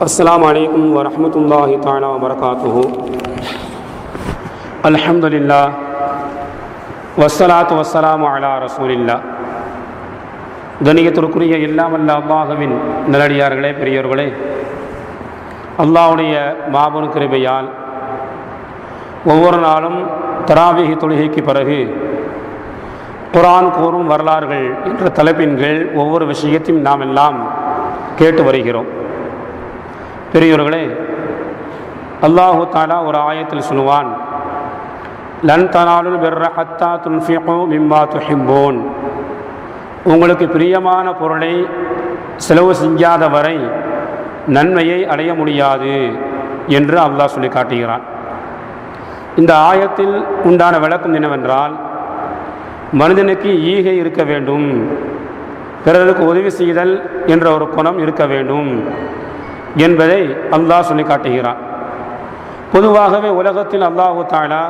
السلام عليكم ورحمة الله تعالى وبركاته الحمد لله والصلاة والسلام على رسول الله கணியத்திற்குரிய எல்லாம் அல்ல அல்லாஹுவின் நல்லடியார்களே பெரியவர்களே அல்லாஹ்வுடைய மாபெரும் கிருபையால் ஒவ்வொரு நாளும் தராவிகி தொழுகைக்கு பிறகு குரான் கூறும் வரலாறுகள் என்ற தலைப்பின் கீழ் ஒவ்வொரு விஷயத்தையும் நாம் எல்லாம் கேட்டு வருகிறோம் பெரியவர்களே அல்லாஹு தாலா ஒரு ஆயத்தில் சொல்லுவான் லன் தனாலுல் பெர்ர ஹத்தா துன்ஃபிகோ மிம்மா துஹிம்போன் உங்களுக்கு பிரியமான பொருளை செலவு செய்யாத வரை நன்மையை அடைய முடியாது என்று அல்லாஹ் சொல்லி காட்டுகிறான். இந்த ஆயத்தில் உண்டான விளக்கம் என்னவென்றால் மனிதனுக்கு ஈகை இருக்க வேண்டும் பிறருக்கு உதவி செய்தல் என்ற ஒரு குணம் இருக்க வேண்டும். என்பதை அல்லாஹ் சொல்லி காட்டுகிறான் பொதுவாகவே உலகத்தில் அல்லாஹு தாலா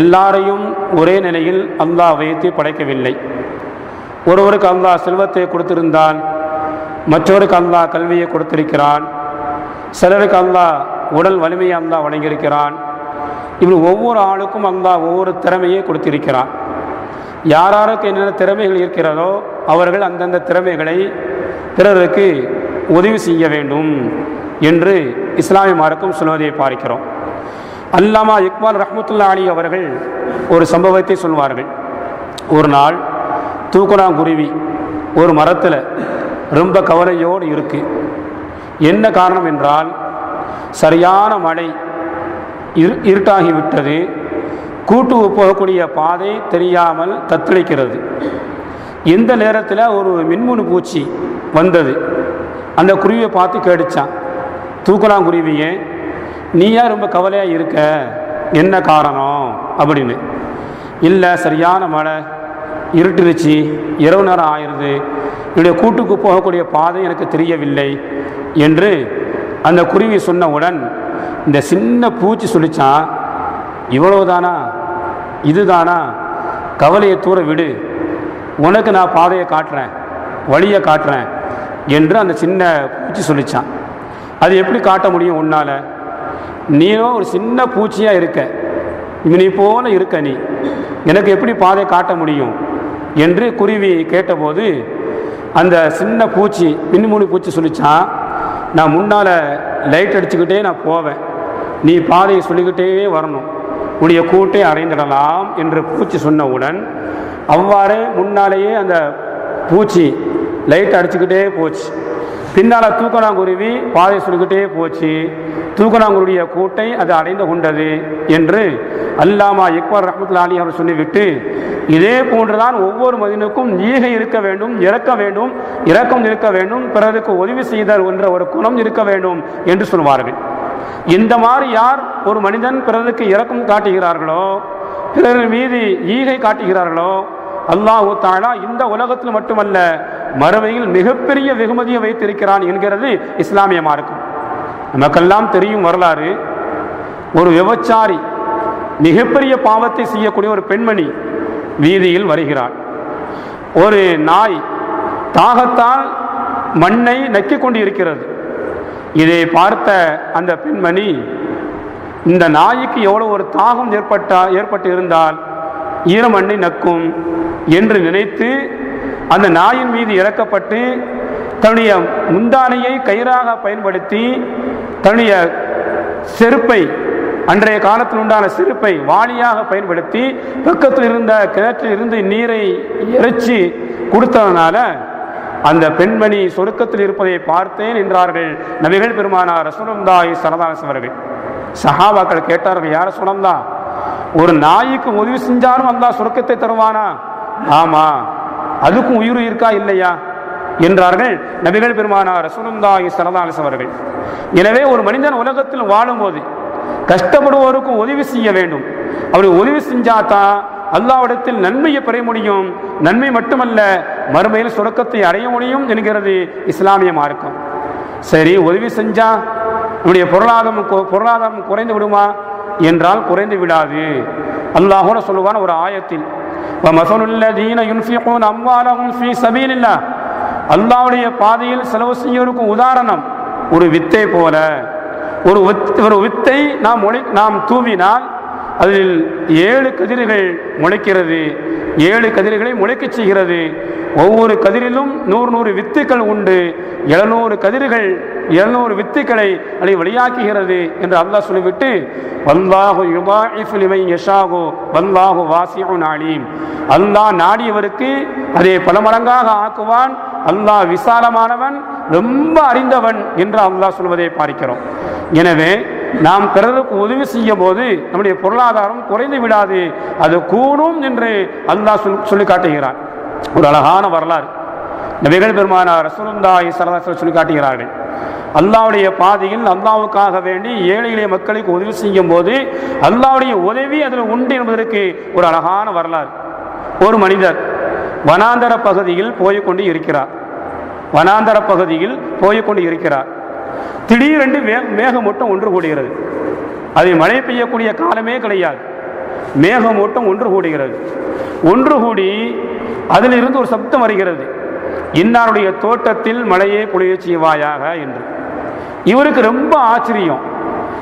எல்லாரையும் ஒரே நிலையில் அல்லாஹ் வைத்து படைக்கவில்லை. ஒருவருக்கு அல்லாஹ் செல்வத்தை கொடுத்திருந்தால் மற்றவருக்கு அல்லாஹ் கல்வியை கொடுத்திருக்கிறான் சிலருக்கு அல்லாஹ் உடல் வலிமையை அல்லாஹ் வழங்கியிருக்கிறான். இப்படி ஒவ்வொரு ஆளுக்கும் அல்லாஹ் ஒவ்வொரு திறமையை கொடுத்திருக்கிறான். யாராருக்கு என்னென்ன திறமைகள் இருக்கிறதோ அவர்கள் அந்தந்த திறமைகளை பிறருக்கு உதவி செய்ய வேண்டும் என்று இஸ்லாமிய மார்க்கம் சொல்வதை பார்க்கிறோம். அல்லாமா இக்பால் ரஹமத்துல்லா அலி அவர்கள் ஒரு சம்பவத்தை சொல்வார்கள். ஒரு நாள் தூக்குனாங்குருவி ஒரு மரத்தில் ரொம்ப கவலையோடு இருக்கு. என்ன காரணம் என்றால் சரியான மழை இரு இருட்டாகிவிட்டது கூட்டு போகக்கூடிய பாதை தெரியாமல் தத்தளிக்கிறது. எந்த நேரத்தில் ஒரு மின்முனு பூச்சி வந்தது. அந்த குருவியை பார்த்து கேடிச்சான் தூக்கலாம் குருவியே நீயா ரொம்ப கவலையாக இருக்க? என்ன காரணம்? அப்படின்னு. இல்லை சரியான மழை. இருட்டுருச்சு. இரவு நேரம் ஆயிடுது என்னுடைய கூட்டுக்கு போகக்கூடிய பாதை எனக்கு தெரியவில்லை. என்று அந்த குருவி சொன்னவுடன் இந்த சின்ன பூச்சி சொல்லிச்சான். இவ்வளவுதானா? இதுதானா? கவலையை தூர விடு. உனக்கு நான் பாதையை காட்டுறேன். வழியை காட்டுறேன். என்று அந்த சின்ன பூச்சி சொல்லிச்சான். அது எப்படி காட்ட முடியும் உன்னால்? நீனும் ஒரு சின்ன பூச்சியாக இருக்க. நீ போல இருக்க நீ. எனக்கு எப்படி பாதை காட்ட முடியும்? என்று குருவி கேட்டபோது அந்த சின்ன பூச்சி மின்மூணு பூச்சி சொல்லிச்சான் நான் முன்னால் லைட் அடிச்சுக்கிட்டே நான் போவேன். நீ பாதையை சொல்லிக்கிட்டே வரணும். உடைய கூட்டை அறைந்திடலாம் என்று பூச்சி சொன்னவுடன் அவ்வாறே முன்னாலேயே அந்த பூச்சி லைட் அடிச்சுக்கிட்டே போச்சு. பின்னால் தூக்கணாங்குருவி பாதை சொல்லிக்கிட்டே போச்சு. தூக்கணாங்குருடைய கூட்டை அது அடைந்து கொண்டது என்று அல்லாமா இக்பால் ரஹமத்துல்லா அலி அவர் சொல்லிவிட்டு இதே போன்றுதான் ஒவ்வொரு மதினுக்கும் ஈகை இருக்க வேண்டும் இறக்க வேண்டும் இரக்கம் இருக்க வேண்டும் பிறருக்கு உதவி செய்தல் என்ற ஒரு குணம் இருக்க வேண்டும் என்று சொல்வார்கள். இந்த மாதிரி யார் ஒரு மனிதன் பிறருக்கு இறக்கம் காட்டுகிறார்களோ பிறர் மீது ஈகை காட்டுகிறார்களோ அல்லாஹு தாலா இந்த உலகத்தில் மட்டுமல்ல மறுமையில் மிகப்பெரிய வெகுமதியை வைத்திருக்கிறான் என்கிறது இஸ்லாமிய மார்க்கம் நமக்கெல்லாம் தெரியும் வரலாறு. ஒரு விபச்சாரி மிகப்பெரிய பாவத்தை செய்யக்கூடிய ஒரு பெண்மணி வீதியில் வருகிறாள். ஒரு நாய் தாகத்தால் மண்ணை நக்கிக் கொண்டு இருக்கிறது இதை பார்த்த அந்த பெண்மணி இந்த நாய்க்கு எவ்வளோ ஒரு தாகம் ஏற்பட்டா ஏற்பட்டு இருந்தால் ஈரமண்ணை நக்கும் என்று நினைத்து அந்த நாயின் மீது இறக்கப்பட்டு தன்னுடைய முந்தானையை கயிறாக பயன்படுத்தி தன்னுடைய செருப்பை அன்றைய காலத்தில் உண்டான செருப்பை வாளியாக பயன்படுத்தி பக்கத்தில் இருந்த கிணற்றில் இருந்து நீரை இறைச்சி கொடுத்ததுனால அந்த பெண்மணி சொருக்கத்தில் இருப்பதை பார்த்தேன் என்றார்கள் நபிகள் பெருமானார் ரசூலந்தாய் சரதாஸ் அவர்கள். சஹாபாக்கள் கேட்டார்கள் யார சுனந்தா ஒரு நாய்க்கு உதவி செஞ்சாலும் அந்த சுருக்கத்தை தருவானா? ஆமா. அதுக்கும் உயிர் இருக்கா இல்லையா என்றார்கள் நபிகள் பெருமானார் சுனந்தாயி சரதாஸ் அவர்கள். எனவே ஒரு மனிதன் உலகத்தில் வாழும்போது கஷ்டப்படுவோருக்கும் உதவி செய்ய வேண்டும். அப்படி உதவி செஞ்சாதான் அல்லாவிடத்தில் நன்மையை பெற முடியும். நன்மை மட்டுமல்ல மறுமையில் சுரக்கத்தை அடைய முடியும் என்கிறது இஸ்லாமிய மார்க்கம் சரி உதவி செஞ்சா நம்முடைய பொருளாதாரம் பொருளாதாரம் குறைந்து விடுமா? என்றால் குறைந்து விடாது. அல்லாஹோட சொல்லுவான் ஒரு ஆயத்தில் وَمَثَلُ الَّذِينَ يُنْفِقُونَ أَمْوَالَهُمْ فِي سَبِيلِ اللَّهِ அல்லாஹ்வுடைய பாதையில் செலவு செய்யோருக்கும் உதாரணம் ஒரு வித்தை போல ஒரு வித்- ஒரு வித்தை நாம் முளை நாம் தூவினால் அதில் ஏழு கதிர்கள் முளைக்கிறது ஏழு கதிர்களை முளைக்கச் செய்கிறது. ஒவ்வொரு கதிரிலும் நூறு நூறு வித்துக்கள் உண்டு. எழுநூறு கதிர்கள் எழுநூறு வித்துக்களை அதை வெளியாக்குகிறது என்று அல்லாஹ் சொல்லிவிட்டு வல்லாஹு யுபாஇஃபு யஷாகோ யஷாஹு வல்லாஹு வாசியோ அலீம். அல்லாஹ் நாடியவருக்கு அதை பல மடங்காக ஆக்குவான். அல்லாஹ் விசாலமானவன் ரொம்ப அறிந்தவன் என்று அல்லாஹ் சொல்வதை பார்க்கிறோம். எனவே நாம் பிறருக்கு உதவி செய்யும் போது நம்முடைய பொருளாதாரம் குறைந்து விடாது. அது கூடும் என்று அல்லாஹ் சொல் சொல்லி காட்டுகிறான். ஒரு அழகான வரலாறு. நபிகள் பெருமானார் ரசூலுல்லாஹி சரதாசர் சொல்லி காட்டுகிறார்கள். அல்லாவுடைய பாதையில் அல்லாவுக்காக வேண்டி ஏழை எளிய மக்களுக்கு உதவி செய்யும் போது அல்லாவுடைய உதவி அதில் உண்டு என்பதற்கு ஒரு அழகான வரலாறு. ஒரு மனிதர் வனாந்தர பகுதியில் போய்க்கொண்டு இருக்கிறார். வனாந்தர பகுதியில் போய்க்கொண்டு இருக்கிறார். திடீரென்று வே மேகமூட்டம் ஒன்று கூடுகிறது. அது மழை பெய்யக்கூடிய காலமே கிடையாது. மேகமூட்டம் ஒன்று கூடுகிறது. ஒன்று கூடி அதிலிருந்து ஒரு சப்தம் வருகிறது. இன்னாருடைய தோட்டத்தில் மழையே பொழிய செய்வாயாக என்று. இவருக்கு ரொம்ப ஆச்சரியம்.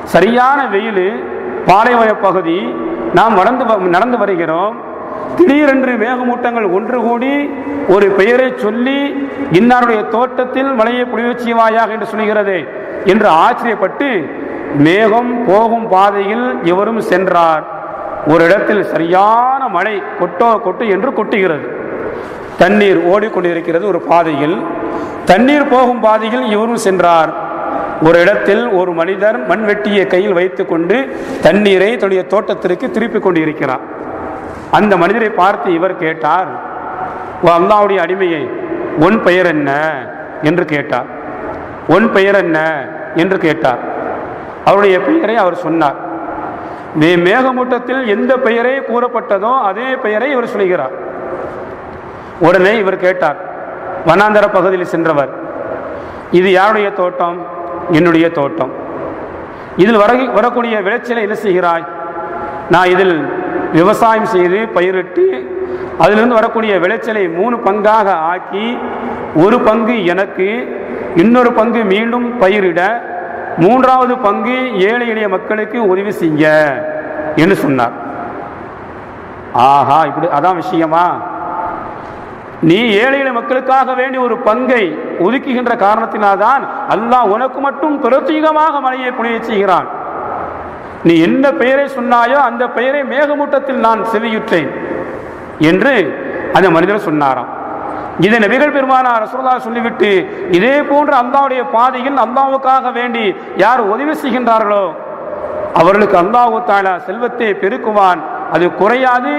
சரியான வெயில் பாலைவன பகுதி நாம் வளர்ந்து வ- நடந்து வருகிறோம். திடீரென்று மேகமூட்டங்கள் ஒன்று கூடி ஒரு பெயரை சொல்லி இன்னாருடைய தோட்டத்தில் மழையை பொழிய செய்வாயாக என்று சொல்கிறது என்று ஆச்சரியப்பட்டு மேகம் போகும் பாதையில் இவரும் சென்றார். ஒரு இடத்தில் சரியான மழை கொட்டோ கொட்டு என்று கொட்டுகிறது. தண்ணீர் ஓடிக்கொண்டிருக்கிறது ஒரு பாதையில். தண்ணீர் போகும் பாதையில் இவரும் சென்றார். ஒரு இடத்தில் ஒரு மனிதர் மண்வெட்டியை கையில் வைத்துக்கொண்டு தண்ணீரை தன்னுடைய தோட்டத்திற்கு திருப்பிக் கொண்டிருக்கிறார். அந்த மனிதரை பார்த்து இவர் கேட்டார் அல்லாவுடைய அடிமையை உன் பெயர் என்ன? என்று கேட்டார். உன் பெயர் என்ன? என்று கேட்டார். அவருடைய பெயரை அவர் சொன்னார். நீ மேகமூட்டத்தில் எந்த பெயரை கூறப்பட்டதோ அதே பெயரை இவர் சொல்கிறார். உடனே இவர் கேட்டார் வனாந்தர பகுதியில் சென்றவர் இது யாருடைய தோட்டம்? என்னுடைய தோட்டம். இதில் வர வரக்கூடிய விளைச்சலை என்ன செய்கிறாய்? நான் இதில் விவசாயம் செய்து பயிரிட்டு அதிலிருந்து வரக்கூடிய விளைச்சலை மூணு பங்காக ஆக்கி ஒரு பங்கு எனக்கு இன்னொரு பங்கு மீண்டும் பயிரிட மூன்றாவது பங்கு ஏழை எளிய மக்களுக்கு உதவி செய்ய என்று சொன்னார். ஆஹா இப்படி அதான் விஷயமா? நீ ஏழை எளிய மக்களுக்காக வேண்டிய ஒரு பங்கை ஒதுக்குகின்ற காரணத்தினால்தான் அல்லாஹ் உனக்கு மட்டும் பிரத்யேகமாக மழையை புனிய செய்கிறான். நீ என்ன பெயரை சொன்னாயோ அந்த பெயரை மேகமூட்டத்தில் நான் செவியுற்றேன் என்று அந்த மனிதர் சொன்னாராம். இதை நபிகள் பெருமானார் ரசூலுல்லாஹ் சொல்லிவிட்டு இதே போன்ற அந்தாவுடைய பாதையில் அந்தாவுக்காக வேண்டி யார் உதவி செய்கின்றார்களோ அவர்களுக்கு அல்லாஹு தாலா செல்வத்தை பெருக்குவான். அது குறையாது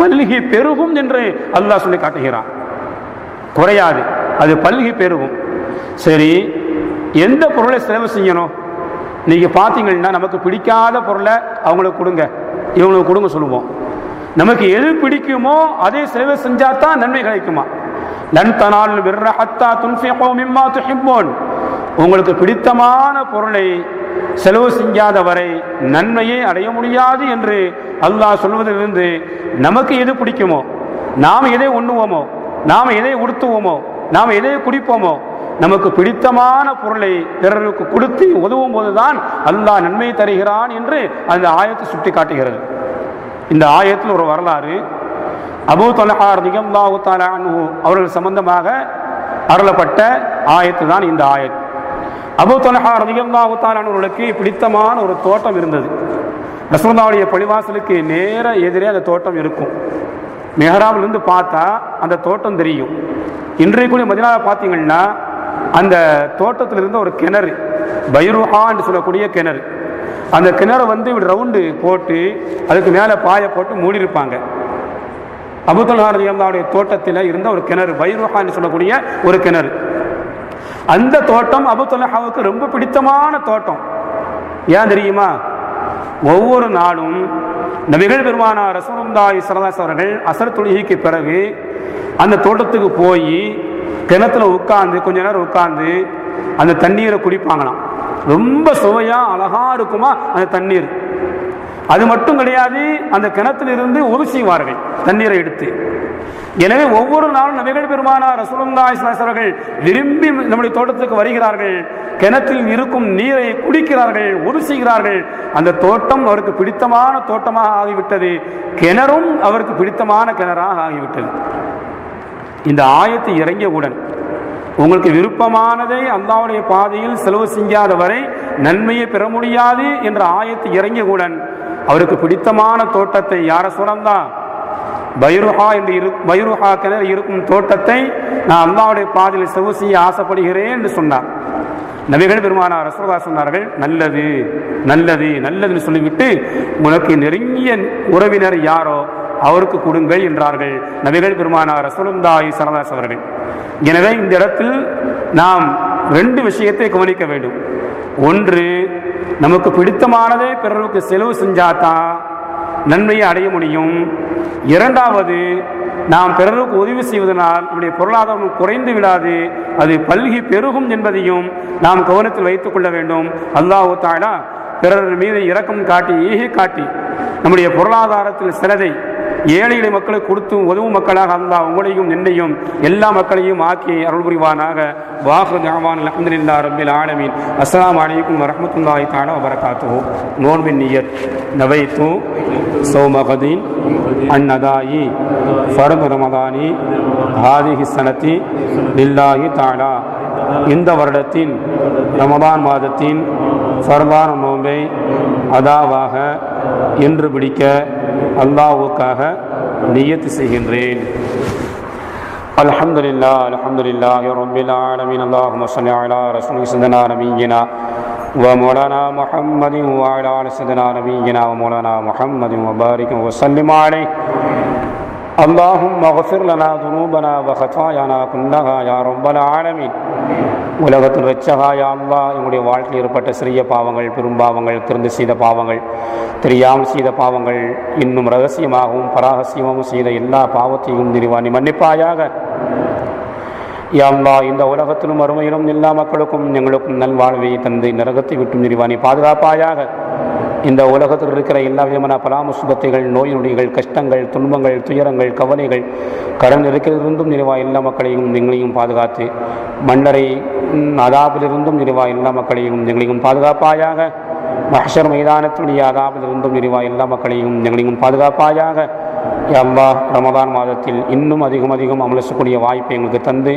பல்கி பெருகும் என்று அல்லாஹ் சொல்லி காட்டுகிறான். குறையாது அது பல்கி பெருகும். சரி எந்த பொருளை செலவு செய்யணும்? நீங்கள் பார்த்தீங்கன்னா நமக்கு பிடிக்காத பொருளை அவங்களுக்கு கொடுங்க. இவங்களுக்கு கொடுங்க சொல்லுவோம். நமக்கு எது பிடிக்குமோ அதே செலவு செஞ்சால் தான் நன்மை கிடைக்குமா? லன் தனால் பிர்ர ஹத்தா துன்ஃபிகூ மிம்மா துஹிப்பூன். உங்களுக்கு பிடித்தமான பொருளை செலவு செய்யாத வரை நன்மையை அடைய முடியாது என்று அல்லாஹ் சொல்வதிலிருந்து நமக்கு எது பிடிக்குமோ நாம் எதை உண்ணுவோமோ நாம் எதை உடுத்துவோமோ நாம் எதை குடிப்போமோ நமக்கு பிடித்தமான பொருளை பிறருக்கு கொடுத்து உதவும் போதுதான் அல்லாஹ் நன்மை தருகிறான் என்று அந்த ஆயத்தை சுட்டி காட்டுகிறது இந்த ஆயத்தில் ஒரு வரலாறு. அபு தொலஹார் நிகம்லாஹு தாலா அவர்கள் சம்பந்தமாக அருளப்பட்ட ஆயத்து தான் இந்த ஆயத். அபு தொலஹார் நிகம்லாஹு தாலானவர்களுக்கு பிடித்தமான ஒரு தோட்டம் இருந்தது. ரசூலுல்லாவுடைய பழிவாசலுக்கு நேர எதிரே அந்த தோட்டம் இருக்கும். மெஹராவிலிருந்து பார்த்தா அந்த தோட்டம் தெரியும். இன்றைய கூட மதினாவில் பார்த்தீங்கன்னா அந்த தோட்டத்தில் இருந்த ஒரு கிணறு பைருஹான்னு சொல்லக்கூடிய கிணறு. அந்த கிணறு வந்து இப்படி ரவுண்டு போட்டு அதுக்கு மேலே பாயை போட்டு மூடியிருப்பாங்க. அபுதல்ஹார் அல்லாவுடைய தோட்டத்தில் இருந்த ஒரு கிணறு பைருஹான்னு சொல்லக்கூடிய ஒரு கிணறு. அந்த தோட்டம் அபுதல்ஹாவுக்கு ரொம்ப பிடித்தமான தோட்டம். ஏன் தெரியுமா? ஒவ்வொரு நாளும் நபிகள் பெருமானார் ரசூலுல்லாஹி சரதாஸ் அவர்கள் அசர் தொழுகைக்கு பிறகு அந்த தோட்டத்துக்கு போய் கிணத்துல உட்காந்து கொஞ்ச நேரம் உட்காந்து அந்த தண்ணீரை குடிப்பாங்களாம். ரொம்ப சுவையா அழகா இருக்குமா அந்த தண்ணீர். அது மட்டும் கிடையாது அந்த கிணத்திலிருந்து ஒரு செய்வார்கள் தண்ணீரை எடுத்து. எனவே ஒவ்வொரு நாளும் நபிகள் பெருமானார் ரசூலுல்லாஹி விரும்பி நம்முடைய தோட்டத்துக்கு வருகிறார்கள். கிணற்றில் இருக்கும் நீரை குடிக்கிறார்கள் ஒரு செய்கிறார்கள் அந்த தோட்டம் அவருக்கு பிடித்தமான தோட்டமாக ஆகிவிட்டது. கிணறும் அவருக்கு பிடித்தமான கிணறாக ஆகிவிட்டது. இந்த ஆயத்து இறங்கியவுடன் உங்களுக்கு விருப்பமானதை அல்லாவுடைய பாதையில் செலவு செய்யாத வரை நன்மையை பெற முடியாது என்ற ஆயத்து இறங்கியவுடன் அவருக்கு பிடித்தமான தோட்டத்தை யார சுரந்தா பைருஹா என்று இரு பைருஹா கிணறு இருக்கும் தோட்டத்தை நான் அல்லாவுடைய பாதையில் செலவு செய்ய ஆசைப்படுகிறேன் என்று சொன்னார். நபிகள் பெருமானார் ரசோதா சொன்னார்கள் நல்லது நல்லது நல்லதுன்னு சொல்லிவிட்டு உனக்கு நெருங்கிய உறவினர் யாரோ அவருக்கு கொடுங்கள் என்றார்கள். நபிகள் பெருமானார் ரசூலுல்லாஹி சரதாஸ் அவர்கள். எனவே இந்த இடத்தில் நாம் ரெண்டு விஷயத்தை கவனிக்க வேண்டும். ஒன்று நமக்கு பிடித்தமானதை பிறருக்கு செலவு செஞ்சாதான் நன்மையை அடைய முடியும். இரண்டாவது நாம் பிறருக்கு உதவி செய்வதனால் நம்முடைய பொருளாதாரம் குறைந்து விடாது அது பல்கி பெருகும் என்பதையும் நாம் கவனத்தில் வைத்துக் கொள்ள வேண்டும். அல்லாஹு தாலா பிறர் மீது இரக்கம் காட்டி ஈகை காட்டி நம்முடைய பொருளாதாரத்தில் சிலதை ஏழை எளிய மக்களுக்கு கொடுத்து உதவும் மக்களாக அல்லா உங்களையும் என்னையும் எல்லா மக்களையும் ஆக்கி அருள் புரிவானாக வாஹு ஜாமான் அலமதுல்லா ரபில் ஆலமீன். அஸ்லாம் அலைக்கும் வரமத்துல்லாஹி தஆலா வபரகாத்துஹு. நோன்பின் நியத். நவைத்து சௌமகதீன் அந்நதாயி ஃபர்து ரமதானி ஹாதிஹி சனத்தி லில்லாஹி தாலா இந்த வருடத்தின் ரமதான் மாதத்தின் ஃபர்தான நோன்பை அதாவாக என்று பிடிக்க அல்லாஹ்வுக்காக நியத்து செய்கின்றேன் الحمد لله الحمد لله رب العالمين اللهم صل على رسول سيدنا نبينا ومولانا محمد وعلى آل سيدنا نبينا ومولانا محمد وبارك وسلم عليه اللهم اغفر لنا ذنوبنا وخطايانا كلها يا رب العالمين உலகத்தில் ரச்சகா யா அல்லா எங்களுடைய வாழ்க்கையில் ஏற்பட்ட சிறிய பாவங்கள் பெரும்பாவங்கள் திறந்து செய்த பாவங்கள் தெரியாமல் செய்த பாவங்கள் இன்னும் ரகசியமாகவும் பராகசியமாகவும் செய்த எல்லா பாவத்தையும் நிறுவாணி மன்னிப்பாயாக யா அல்லா இந்த உலகத்திலும் அருமையிலும் எல்லா மக்களுக்கும் எங்களுக்கும் நல்வாழ்வை தந்து நரகத்தை விட்டும் நிறுவாணி பாதுகாப்பாயாக இந்த உலகத்தில் இருக்கிற எல்லா விதமான பராமசுபத்தைகள் நோய் நொடிகள் கஷ்டங்கள் துன்பங்கள் துயரங்கள் கவலைகள் கடன் இருக்கிறதிருந்தும் நிறைவா எல்லா மக்களையும் எங்களையும் பாதுகாத்து மன்னரை அதாபிலிருந்தும் நிறைவா எல்லா மக்களையும் எங்களையும் பாதுகாப்பாயாக மஹர் மைதானத்துடைய அதாபிலிருந்தும் நிறைவா எல்லா மக்களையும் எங்களையும் பாதுகாப்பாயாக. அல்லாஹ் ரமதான் மாதத்தில் இன்னும் அதிகம் அதிகம் அமலசக்கூடிய வாய்ப்பை எங்களுக்கு தந்து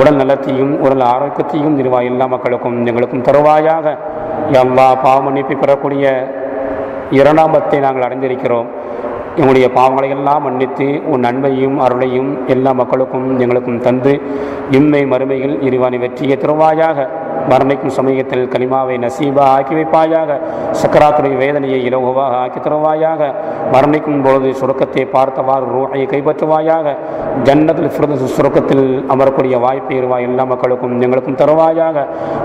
உடல் நலத்தையும் உடல் ஆரோக்கியத்தையும் நிறுவா எல்லா மக்களுக்கும் எங்களுக்கும் தருவாயாக. எல்லா பாவமன்னிப்பை பெறக்கூடிய இரண்டாம் பத்தை நாங்கள் அடைந்திருக்கிறோம். எங்களுடைய பாவங்களை எல்லாம் மன்னித்து உன் நன்மையும் அருளையும் எல்லா மக்களுக்கும் எங்களுக்கும் தந்து இம்மை மறுமையில் இறைவானை வெற்றியை தருவாயாக. மரணிக்கும் சமயத்தில் கலிமாவை நசீபா ஆக்கி வைப்பாயாக. சக்கராத்துடைய வேதனையை இலகுவாக ஆக்கி தருவாயாக. மரணிக்கும் பொழுது சுருக்கத்தை பார்த்தவாறு ரூஹை கைப்பற்றுவாயாக ஜன்னத்தில் ஃபிரதசு சுருக்கத்தில் அமரக்கூடிய வாய்ப்பை இருவாய் எல்லா மக்களுக்கும் எங்களுக்கும் தருவாயாக.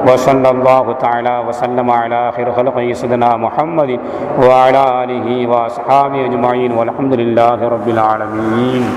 வசல்லாஹு தாலா வசல்லம் அலா ஹிர்ஹல் சதனா முஹம்மதி வாலா அலிஹி வாஸ்ஹாமி அஜ்மாயின் வலஹம்துலில்லாஹி ரபில் ஆலமீன்